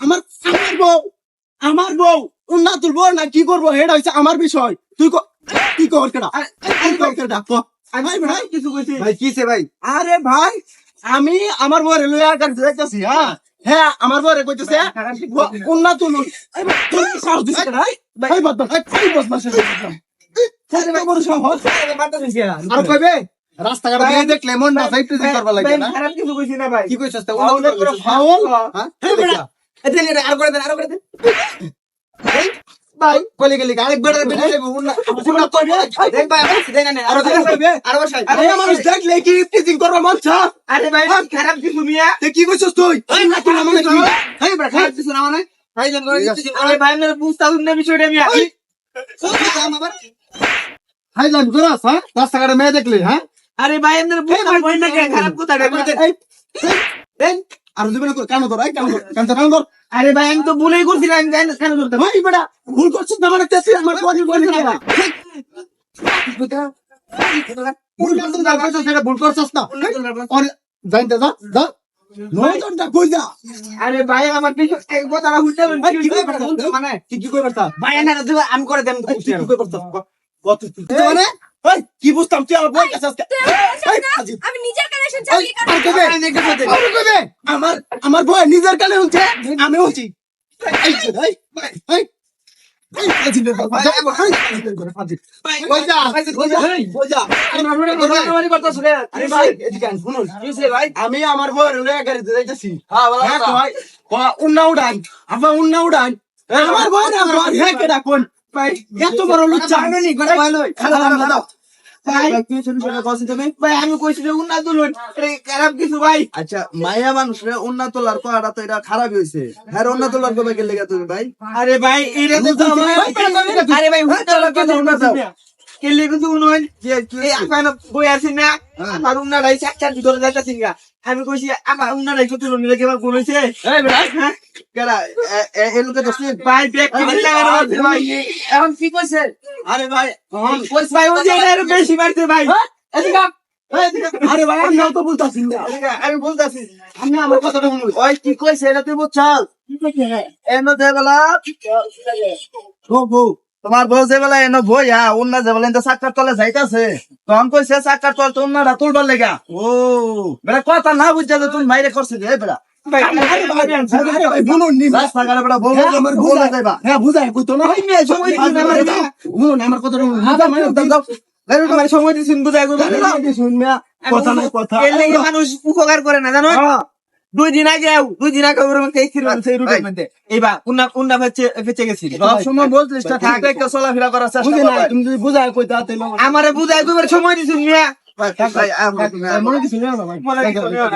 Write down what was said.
আমার আমার বউ। আমার বউ। তুলবো না কি করব? এটা হচ্ছে আমার বিষয়। তুই ক- কর কেডা। ভাই ভাই ভাই আরে ভাই আমি আমার বউরে লইয়া যাইতাছি হ্যাঁ? হ্যাঁ আমার বউরে কইতেছে উন্না তুলুন। ভাই, সাহস এই? এই বদমাস। আর কইবে? রাস্তাঘাট মেয়ে দেখলে মন না সাইড টু করবা লাগে না। খারাপ কিছু কইছি না ভাই। কি কইছস তা ফাউল, ফাউল। হ্যাঁ এই বেটা, আর করে দেন আর করে দেন। ভাই কলি গলি আরেক বেটার বেটা যাব উন্না উন্না কইবে দেখ ভাই আমার না আর দেন আর বসাই আরে মানুষ দেখলে কি টিচিং করবা মন চা? আরে ভাই খারাপ কিছু মিয়া তে কি কইছস তুই? এই না তুই মানে কি এই বেটা খারাপ কিছু না মানে। ভাই জান করে দিচ্ছি আরে ভাই আমি বুঝতাম না বিষয়টা মিয়া হাই জান করাস হ্যাঁ? রাস্তাঘাটে মেয়ে দেখলে হ্যাঁ? আরে ভাই আমি বুঝতাম না কে খারাপ এই আর দিবেন কানো ধর কানো কানো ধর, কানো ধর। আরে ভাই আমি তো ভুলেই জানি না কেন ধরতে। ভাই বেটা ভুল করছিস না মানে তেছি আমার কোয়ালি কোয়ালি না ভুল করছিস না সেটা ভুল করছস না। আর জানতে যা যা। নয় তোরটা কই যা। আরে ভাই আমার কিছু এক কথাটা বুঝতে এই কি কই পারতা মানে? কি কি কই পারতা ভাই না আমি করে কি কি কই পারতা কত মানে এই কি বুঝতাম? তুই আমার বই কাছে আজকে আমি নিজের কানে শুনছি আমার আমার বই নিজের কানে হচ্ছে আমি হচ্ছি আমি আমার গাড়িতে যাইতাছি। হ্যাঁ হ্যাঁ উন্না উড়ান। আবার উন্না উড়ান। আমার বউ না আমার হ্যাঁ কেডা কোন? ভাই এত বড় খালা খালা দাও ভাই আচ্ছা মায়া তোলার তো এটা খারাপই হয়েছে হ্যাঁ উন্নত তোলার কবে গেলে তুমি ভাই? আরে ভাই এটা আরে ভাই কেলে কিন্তু কি কি এই আপনার বই আছে না? আমার উন্না রাই চার চার ভিতরে যাইতাছি গা আমি কইছি আমার উন্না রাই কত লোন লেগে হইছে? এই ভাই হ্যাঁ? লোকে ভাই ব্যাগ ভাই এখন কি কইছে? আরে ভাই কইছ ভাই ওই যে এর বেশি মারতে ভাই। এদিকে আপ। আরে ভাই আমি তো বলতাছি। আমি বলতাছি। আমি আমার কথাটা শুনুন। ওই কি কইছে এটা তুই বুঝছাল এনো যে বেলা। গো গো তোমার বউ যে বেলা এনো বই হ্যাঁ উন্না যে বেলা চাক্কার তলে যাইতাছে তখন কইছে চাক্কার তলে তো উন্নাটা তুলবার লেগা। ও বেটা কথা না বুঝছা যে তুমি মাইরে করছে নি। বউ হ্যাঁ, আমার হ্যাঁ না। ভাই মেয়ে সময় দিছেন বুঝাই কথা নাই কথা। মানুষ উপকার করে না জানো? দুই দিন আগে দুই দিন আগে ওর মধ্যে এই ছিল সেই রুটের মধ্যে। এইবার উন্না উন্না বেঁচে ফেচে গেছি সব সময় বলছিস ঠিক রেখে চলাফেরা করার চেষ্টা তুমি যদি বুঝাই কই তাতে আমারে বুঝাই কইবার সময় দিছিস মিয়া। মনে কিছু না ভাই। মনে কিছু না।